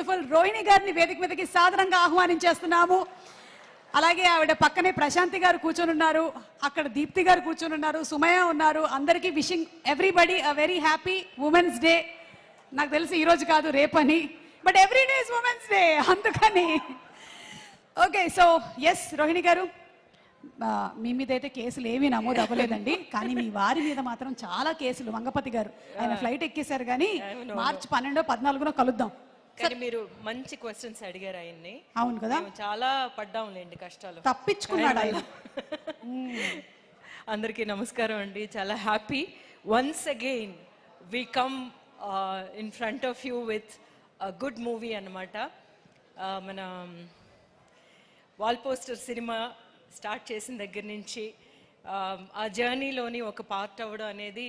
Beautiful Rohini గారిని వేదిక మీదకి సాధారణంగా ఆహ్వానించేస్తున్నాము. అలాగే ఆవిడ పక్కనే ప్రశాంతి గారు కూర్చొని ఉన్నారు. అక్కడ దీప్తి గారు కూర్చొని ఉన్నారు. సుమయ ఉన్నారు. అందరికీ wishing everybody a very happy women's day. నాకు తెలిసి ఈ రోజు కాదు రేపని. But every day is women's day అందుకని. Okay so yes Rohini garu. మీ మీద అయితే కేసులు ఏమీ నమోదు అవ్వలేదండి. కానీ మీ వారి మీద మాత్రం చాలా కేసులు. వంగపతి గారు ఆయన ఫ్లైట్ ఎక్కేశారు కానీ మార్చి పన్నెండో పద్నాలుగునో కలుద్దాం. కానీ మీరు మంచి క్వశ్చన్స్ అడిగారు ఆయన్ని. అవును కదా? మేము చాలా పడ్డాంలేండి కష్టాలు. తప్పించుకున్నాడు ఆయన. అందరికీ నమస్కారం అండి. చాలా happy once again we come in front of you with good movie అనమాట మన వాల్ పోస్టర్ సినిమా స్టార్ట్ చేసిన దగ్గర నుంచి um, ఆ జర్నీలోని ఒక పార్ట్ అవ్వడం అనేది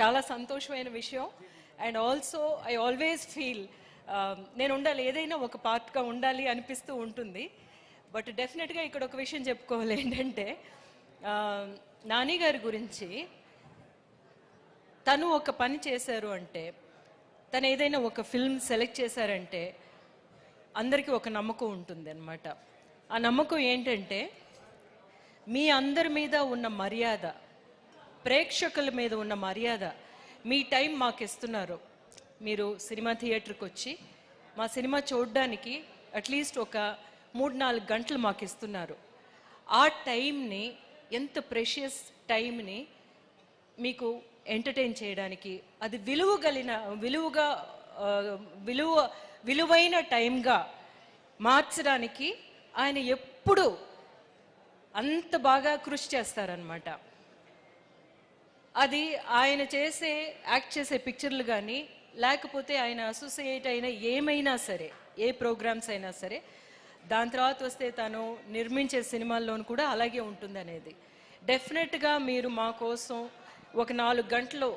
చాలా సంతోషమైన విషయం. And also I always feel నేను ఉండాలి ఏదైనా ఒక పార్ట్గా ఉండాలి అనిపిస్తూ ఉంటుంది. బట్ డెఫినెట్గా ఇక్కడ ఒక విషయం చెప్పుకోవాలి ఏంటంటే um, నాని గారి గురించి తను ఒక పని చేశారు అంటే తను ఏదైనా ఒక ఫిల్మ్ సెలెక్ట్ చేశారంటే అందరికీ ఒక నమ్మకం ఉంటుంది అనమాట ఆ నమ్మకం ఏంటంటే మీ అందరి మీద ఉన్న మర్యాద ప్రేక్షకుల మీద ఉన్న మర్యాద మీ టైం మాకు ఇస్తున్నారు మీరు సినిమా థియేటర్కి వచ్చి మా సినిమా చూడడానికి అట్లీస్ట్ ఒక మూడు నాలుగు గంటలు మాకు ఇస్తున్నారు ఆ టైంని ఎంత ప్రెషియస్ టైంని మీకు ఎంటర్టైన్ చేయడానికి అది విలువగలిగిన విలువగా విలువ విలువైన టైంగా మార్చడానికి ఆయన ఎప్పుడు అంత బాగా కృషి చేస్తారనమాట అది ఆయన చేసే యాక్ట్ చేసే పిక్చర్లు కానీ లేకపోతే ఆయన అసోసియేట్ అయిన ఏమైనా సరే ఏ ప్రోగ్రామ్స్ అయినా సరే దాని తర్వాత వస్తే తను నిర్మించే సినిమాల్లోనూ కూడా అలాగే ఉంటుంది అనేది డెఫినెట్గా మీరు మా కోసం ఒక నాలుగు గంటలు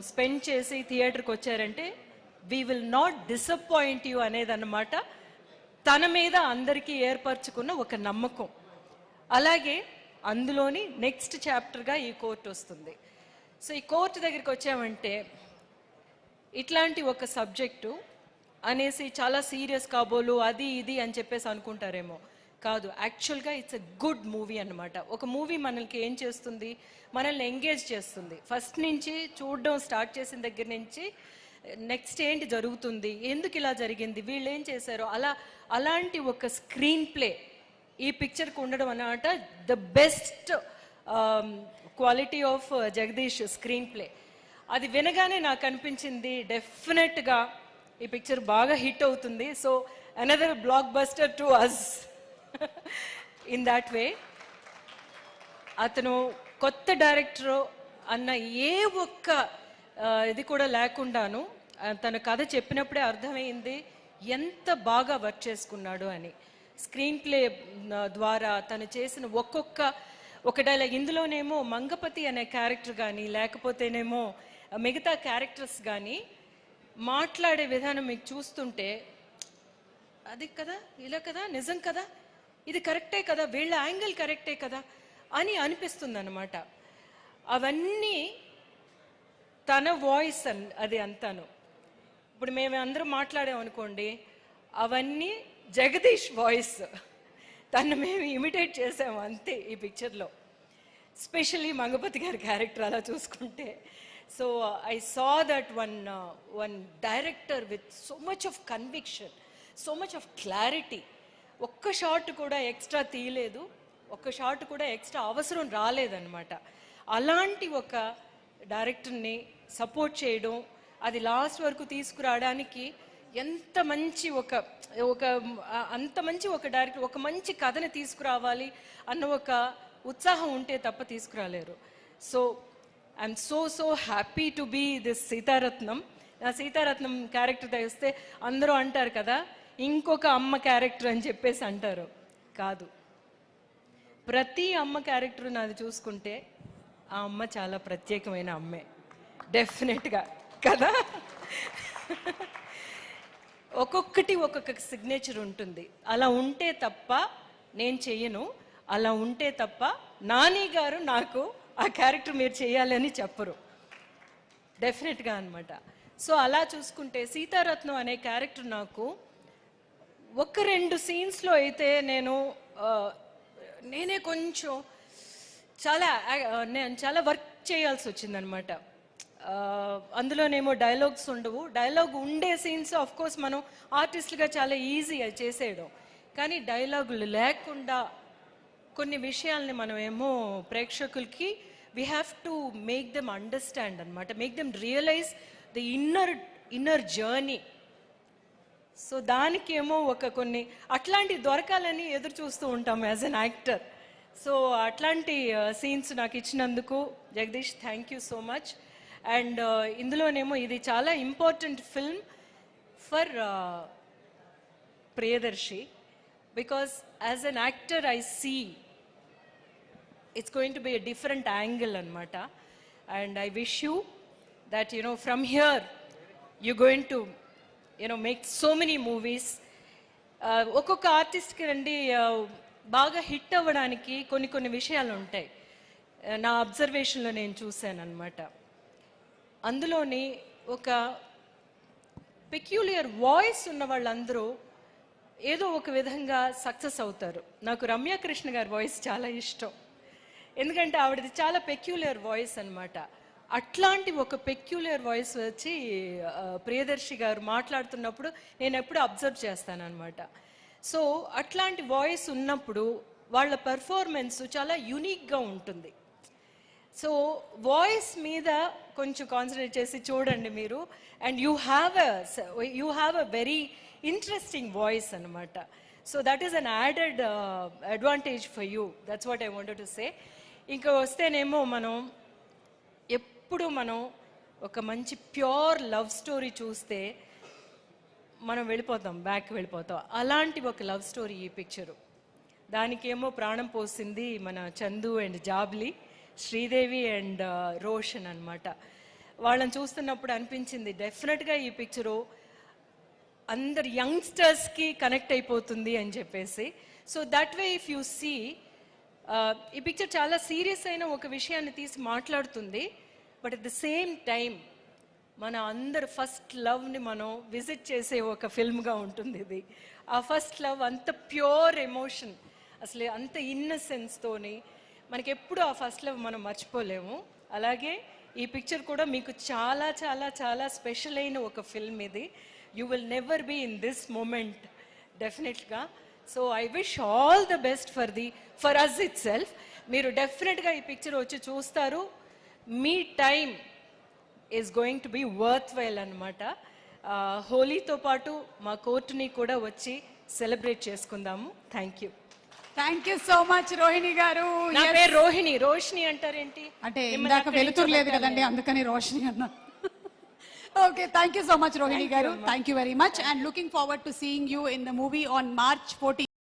స్పెండ్ చేసి థియేటర్కి వచ్చారంటే we will not disappoint you అనేదన్నమాట తన మీద అందరికీ ఏర్పరచుకున్న ఒక నమ్మకం. అలాగే అందులోని నెక్స్ట్ చాప్టర్గా ఈ కోర్టు వస్తుంది. సో ఈ కోర్టు దగ్గరికి వచ్చామంటే ఇట్లాంటి ఒక సబ్జెక్టు అనేసి చాలా సీరియస్ కాబోలు అది ఇది అని చెప్పేసి అనుకుంటారేమో. కాదు యాక్చువల్గా ఇట్స్ ఎ గుడ్ మూవీ అన్నమాట. ఒక మూవీ మనల్కి ఏం చేస్తుంది? మనల్ని ఎంగేజ్ చేస్తుంది. ఫస్ట్ నుంచి చూడడం స్టార్ట్ చేసిన దగ్గర నుంచి నెక్స్ట్ ఏంటి జరుగుతుంది? ఎందుకు ఇలా జరిగింది? వీళ్ళు ఏం చేశారు? అలా అలాంటి ఒక స్క్రీన్ ప్లే ఈ పిక్చర్కి ఉండడం అన్నమాట the best quality of Jagadish screenplay అది వినగానే నాకు అనిపించింది డెఫినెట్గా ఈ పిక్చర్ బాగా హిట్ అవుతుంది. So another blockbuster to us in that way అతను కొత్త డైరెక్టర్ అన్న ఏ ఒక్క uh, ఇది కూడా లేకుండాను తన కథ చెప్పినప్పుడే అర్థమైంది ఎంత బాగా వర్క్ చేసుకున్నాడు అని. స్క్రీన్ ప్లే ద్వారా తను చేసిన ఒక్కొక్క ఒక డైలాగ్. ఇందులోనేమో మంగపతి అనే క్యారెక్టర్ కానీ లేకపోతేనేమో మిగతా క్యారెక్టర్స్ కానీ మాట్లాడే విధానం మీకు చూస్తుంటే అది కదా ఇలా కదా నిజం కదా ఇది కరెక్టే కదా వీళ్ళ యాంగిల్ కరెక్టే కదా అని అనిపిస్తుంది అనమాట అవన్నీ తన వాయిస్ అన్ అది అంతాను. ఇప్పుడు మేము అందరం మాట్లాడామనుకోండి అవన్నీ జగదీష్ వాయిస్. తను మేము ఇమిటేట్ చేసాము అంతే ఈ పిక్చర్లో స్పెషల్లీ మంగపతి గారి క్యారెక్టర్ అలా చూసుకుంటే. So I saw that one one director with so much of conviction so much of clarity ఒక్క షాట్ కూడా ఎక్స్ట్రా తీయలేదు. ఒక్క షాట్ కూడా ఎక్స్ట్రా అవసరం రాలేదన్నమాట. అలాంటి ఒక డైరెక్టర్ని సపోర్ట్ చేయడం అది లాస్ట్ వరకు తీసుకురావడానికి ఎంత మంచి ఒక ఒక అంత మంచి ఒక డైరెక్టర్ ఒక మంచి కథని తీసుకురావాలి అన్న ఒక ఉత్సాహం ఉంటే తప్ప తీసుకురాలేరు. So I'm so so happy to be this Seetharatnam. నా సీతారత్నం క్యారెక్టర్ తెస్తే అందరూ అంటారు కదా ఇంకొక అమ్మ క్యారెక్టర్ అని చెప్పేసి అంటారు. కాదు. ప్రతి అమ్మ క్యారెక్టర్ నాది చూసుకుంటే ఆ అమ్మ చాలా ప్రత్యేకమైన అమ్మే. డెఫినెట్గా కదా? ఒక్కొక్కటి ఒక్కొక్క సిగ్నేచర్ ఉంటుంది. అలా ఉంటే తప్ప నేను చెయ్యను. అలా ఉంటే తప్ప నాని గారు నాకు ఆ క్యారెక్టర్ మీరు చేయాలని చెప్పరు. డెఫినెట్గా అనమాట సో అలా చూసుకుంటే సీతారత్నం అనే క్యారెక్టర్ నాకు ఒక రెండు సీన్స్లో అయితే నేను నేనే కొంచెం చాలా నేను చాలా వర్క్ చేయాల్సి వచ్చిందనమాట అందులోనేమో డైలాగ్స్ ఉండవు. డైలాగ్ ఉండే సీన్స్ ఆఫ్ కోర్స్ మనం ఆర్టిస్ట్గా చాలా ఈజీ చేసేయడం. కానీ డైలాగులు లేకుండా కొన్ని విషయాల్ని మనం ఏమో ప్రేక్షకులకి we have to make them understand అనమాట make them realise the inner inner journey so దానికేమో ఒక కొన్ని అట్లాంటి దొరకాలని ఎదురు చూస్తూ ఉంటాం యాజ్ అన్ యాక్టర్ సో అట్లాంటి సీన్స్ నాకు ఇచ్చినందుకు Jagadish thank you so much and ఇందులోనేమో ఇది చాలా important film for Priyadarshi. Because as an actor I see it's going to be a different angle అనమాట and I wish you that you know from here you going to you know make so many movies ఒక్కొక్క ఆర్టిస్ట్కి రండి బాగా hit అవ్వడానికి కొన్ని కొన్ని విషయాలు ఉంటాయి. నా అబ్జర్వేషన్లో నేను చూశాను అనమాట అందులోని ఒక పెక్యులియర్ వాయిస్ ఉన్న వాళ్ళందరూ ఏదో ఒక విధంగా సక్సెస్ అవుతారు. నాకు రమ్య కృష్ణ గారి వాయిస్ చాలా ఇష్టం. ఎందుకంటే ఆవిడది చాలా పెక్యులర్ వాయిస్ అనమాట అట్లాంటి ఒక పెక్యులర్ వాయిస్ వచ్చి ప్రియదర్శి గారు మాట్లాడుతున్నప్పుడు నేను ఎప్పుడు అబ్జర్వ్ చేస్తానన్నమాట. సో అట్లాంటి వాయిస్ ఉన్నప్పుడు వాళ్ళ పెర్ఫార్మెన్స్ చాలా యూనిక్గా ఉంటుంది. సో వాయిస్ మీద కొంచెం కాన్సన్ట్రేట్ చేసి చూడండి మీరు. And you have a you have a very interesting voice అనమాట so that is an added advantage for you that's what I wanted to say ఇంకా వస్తేనేమో మనం ఎప్పుడు మనం ఒక మంచి ప్యూర్ లవ్ స్టోరీ చూస్తే మనం వెళ్ళిపోతాం బ్యాక్ వెళ్ళిపోతాం. అలాంటి ఒక లవ్ స్టోరీ ఈ పిక్చరు దానికేమో ప్రాణం పోసింది మన చందు అండ్ జాబ్లీ. శ్రీదేవి అండ్ రోషన్ అన్నమాట. వాళ్ళని చూస్తున్నప్పుడు అనిపించింది డెఫినెట్గా ఈ పిక్చరు అందరు యంగ్స్టర్స్కి కనెక్ట్ అయిపోతుంది అని చెప్పేసి. So that way if you see ఈ పిక్చర్ చాలా సీరియస్ అయిన ఒక విషయాన్ని తీసి మాట్లాడుతుంది. But at the same time మన అందరు ఫస్ట్ లవ్ని మనం విజిట్ చేసే ఒక ఫిల్మ్గా ఉంటుంది ఇది. ఆ ఫస్ట్ లవ్ అంత ప్యూర్ ఎమోషన్. అసలు అంత ఇన్నసెన్స్తోని మనకి ఎప్పుడు ఆ ఫస్ట్ లవ్ మనం మర్చిపోలేము. అలాగే ఈ పిక్చర్ కూడా మీకు చాలా చాలా చాలా స్పెషల్ అయిన ఒక ఫిల్మ్ ఇది. You will never be in this moment డెఫినెట్గా so I wish all the best for the for us itself మీరు డెఫినెట్గా ఈ పిక్చర్ వచ్చి చూస్తారు. మీ time is going to be worth well అనమాట హోలీతో పాటు మా కోర్టుని కూడా వచ్చి సెలబ్రేట్ చేసుకుందాము. Thank you thank you so much Rohini garu. నా పేరు రోహిణి. రోషిని అంటారేంటి? అంటే ఇందాక వెలుతురు లేదు కదండి అందుకని రోషిని అన్నా. Okay thank you so much Rohini garu. Thank you very much and looking forward to seeing you in the movie on March fourteen